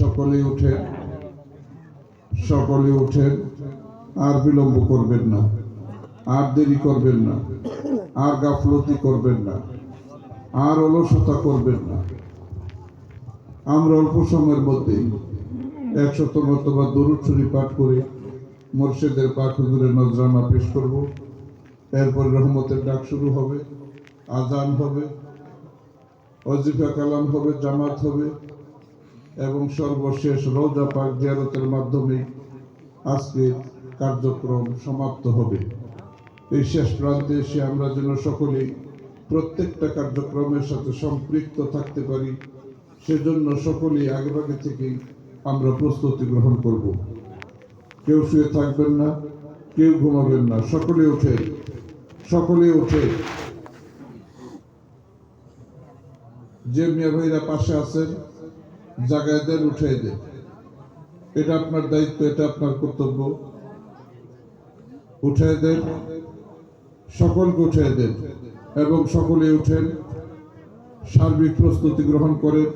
সকলে উঠেন সকলে উঠেন আর বিলম্ব করবেন না, আর দেরি করবেন না, আর গাফলতি করবেন না, আর অলসতা করবেন না। আমরা অল্প সময়ের মধ্যেই একশত মতবা দরুদ শরীফ পাঠ করে মোর্শেদের হুজুরের নজরানা পেশ করব। এরপর রহমতের ডাক শুরু হবে, আজান হবে অজিফা কালাম হবে, জামাত হবে এবং সর্বশেষ রোজা পাক জিয়ারতের মাধ্যমে আজকে কার্যক্রম সমাপ্ত হবে। এই শেষ প্রান্তে এসে আমরা যেন সকলেই প্রত্যেকটা কার্যক্রমের সাথে সম্পৃক্ত থাকতে পারি, সেজন্য সকলেই আগেভাগে থেকেই আমরা প্রস্তুতি গ্রহণ করব। কেউ শুয়ে থাকবেন না, কেউ ঘুমাবেন না, সকলে উঠে সকলে উঠে। যে মিয়া ভাইরা পাশে আছেন জায়গায় দেন উঠে দেন। এটা আপনার দায়িত্ব, এটা আপনার কর্তব্য। উঠে দেন, সকলকে উঠে দেন এবং সকলে উঠেন, সার্বিক প্রস্তুতি গ্রহণ করেন।